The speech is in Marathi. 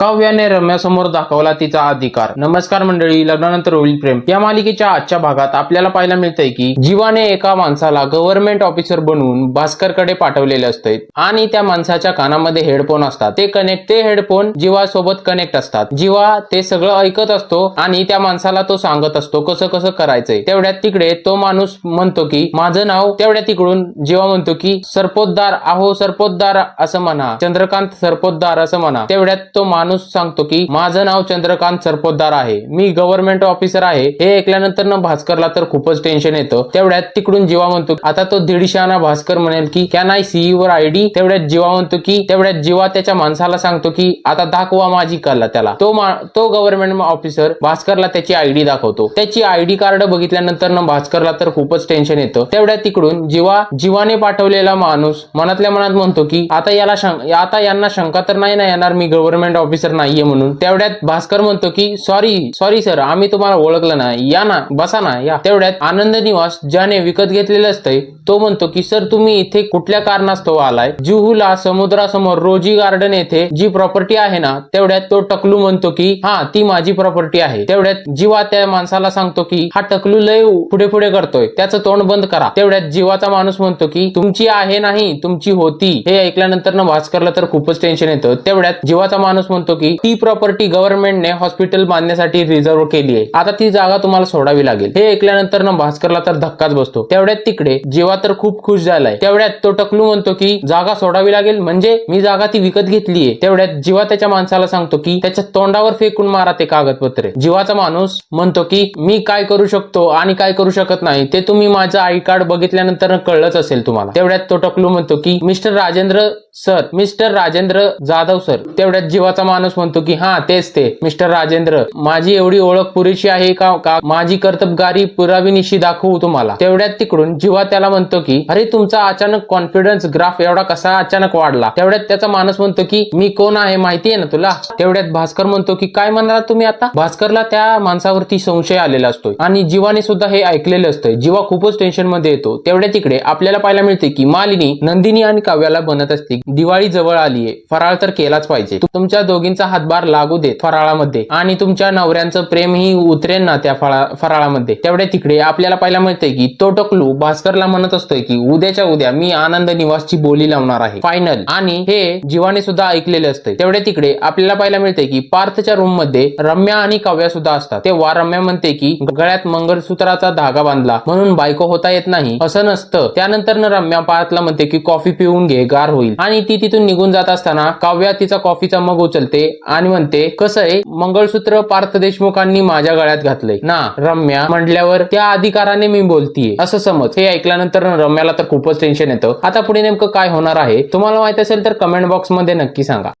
काव्याने रम्यासमोर दाखवला तिचा अधिकार. नमस्कार मंडळी लग्नानंतर होईल प्रेम. या मालिकेच्या आजच्या भागात आपल्याला पाहायला मिळतंय की जीवाने एका माणसाला गव्हर्नमेंट ऑफिसर बनवून भास्करकडे पाठवलेले असते आणि त्या माणसाच्या कानामध्ये हेडफोन असतात. ते कनेक्ट ते हेडफोन जीवासोबत कनेक्ट असतात. जीवा ते सगळं ऐकत असतो आणि त्या माणसाला तो सांगत असतो कसं कसं करायचंय. तेवढ्यात तिकडे तो माणूस म्हणतो की माझं नाव तेवढ्या तिकडून. जीवा म्हणतो की सरपोतदार आहो सरपोतदार असं म्हणा. चंद्रकांत सरपोतदार असं म्हणा. तेवढ्यात तो माणूस सांगतो की माझं नाव चंद्रकांत सरपोतदार आहे. मी गव्हर्नमेंट ऑफिसर आहे. हे ऐकल्यानंतर ना भास्करला तर खूपच टेन्शन येतं. तेवढ्यात तिकडून जीवा म्हणतो आता तो दीडशाना भास्कर म्हणेल की can I see your ID तेवढ्यात जीवा म्हणतो की तेवढ्यात जीवा त्याच्या माणसाला सांगतो की आता दाखवा माझी कला त्याला. तो तो गव्हर्नमेंट ऑफिसर भास्करला त्याची आयडी दाखवतो. त्याची आयडी कार्ड बघितल्यानंतर ना भास्करला तर खूपच टेन्शन येतं. तेवढ्या तिकडून जीवा जीवाने पाठवलेला माणूस मनातल्या मनात म्हणतो की आता याला आता यांना शंका तर नाही ना येणार मी गव्हर्नमेंट ऑफिसर नाहीये म्हणून. तेवढ्यात भास्कर म्हणतो की सॉरी सॉरी सर आम्ही तुम्हाला ओळखलं ना या ना बसा ना या. तेवढ्यात आनंद निवास ज्याने विकत घेतलेलं असतंय तो म्हणतो की सर तुम्ही इथे कुठल्या कारणास्तव आलाय? जुहूला समुद्रासमोर रोजी गार्डन येथे जी प्रॉपर्टी आहे ना तेवढ्यात तो टकलू म्हणतो की हा ती माझी प्रॉपर्टी आहे. तेवढ्यात जीवा त्या माणसाला सांगतो की हा टकलू लय पुढे पुढे करतोय. त्याचं तोंड बंद करा. तेवढ्यात जीवाचा माणूस म्हणतो की तुमची आहे नाही तुमची होती. हे ऐकल्यानंतर ना भास्करला तर खूपच टेन्शन येतं. तेवढ्यात जीवाचा माणूस म्हणतो की ती प्रॉपर्टी गव्हर्नमेंटने हॉस्पिटल बांधण्यासाठी रिझर्व्ह केली आहे. आता ती जागा तुम्हाला सोडावी लागेल. हे ऐकल्यानंतर ना भास्करला तर धक्काच बसतो. तेवढ्यात तिकडे जीवा तर खूप खुश झालाय. तेवढ्यात तो टकलू म्हणतो की जागा सोडावी लागेल म्हणजे मी जागा ती विकत घेतलीये. तेवढ्यात जीवा त्याच्या माणसाला सांगतो की त्याच्या तोंडावर फेकून मारा ते कागदपत्रे. जीवाचा माणूस म्हणतो की मी काय करू शकतो आणि काय करू शकत नाही ते तुम्ही माझं आय कार्ड बघितल्यानंतर कळलंच असेल तुम्हाला. तेवढ्यात तो टकलू म्हणतो की mister Rajendra sir mister Rajendra Jadhav sir तेवढ्यात जीवाचा माणूस म्हणतो की हा तेच ते मिस्टर राजेंद्र माझी एवढी ओळख पुरेशी आहे का का माझी कर्तबगारी पुरावीनिशी दाखवू तुम्हाला. तेवढ्यात तिकडून जीवा त्याला म्हणतो की अरे तुमचा अचानक कॉन्फिडन्स ग्राफ एवढा कसा अचानक वाढला? तेवढ्यात त्याचा माणूस म्हणतो की मी कोण आहे माहिती आहे ना तुला? तेवढ्यात भास्कर म्हणतो की काय म्हणाला तुम्ही आता? भास्करला त्या माणसावरती संशय आलेला असतो आणि जीवाने सुद्धा हे ऐकलेलं असतं जीवा खूपच टेन्शनमध्ये येतो. तेवढ्या तिकडे आपल्याला पाहायला मिळते की मालिनी नंदिनी आणि काव्याला बनत असते. दिवाळी जवळ आलीये फराळ तर केलाच पाहिजे. तुमच्या दोघींचा हातभार लागू देत फराळामध्ये. आणि तुमच्या नवऱ्यांचं प्रेमही उतरेन ना त्या फराळामध्ये. तेवढ्या तिकडे आपल्याला पाहायला मिळते की तो टकलू भास्करला म्हणत असतोय की उद्याच्या उद्या मी आनंद निवासची बोली लावणार आहे. फायनल आणि हे जीवाने सुद्धा ऐकलेले असते तेवढ्या तिकडे आपल्याला पाहायला मिळते की पार्थच्या रूममध्ये रम्या आणि काव्या सुद्धा असतात. तेव्हा रम्या म्हणते की गळ्यात मंगळसूत्राचा धागा बांधला म्हणून बायको होता येत नाही. असं नसतं. त्यानंतर रम्या पार्थला म्हणते की कॉफी पिऊन घे गार होईल. आणि ती तिथून निघून जात असताना काव्या तिचा कॉफीचा मग उचलते आणि म्हणते कसं आहे? मंगळसूत्र पार्थ देशमुखांनी माझ्या गळ्यात घातलंय. ना रम्या म्हटल्यावर त्या अधिकाराने मी बोलतीये. असं समज. हे ऐकल्यानंतर रम्याला तर खूपच टेन्शन येतं. आता पुढे नेमकं काय होणार आहे? तुम्हाला माहीत असेल तर कमेंट बॉक्समध्ये नक्की सांगा.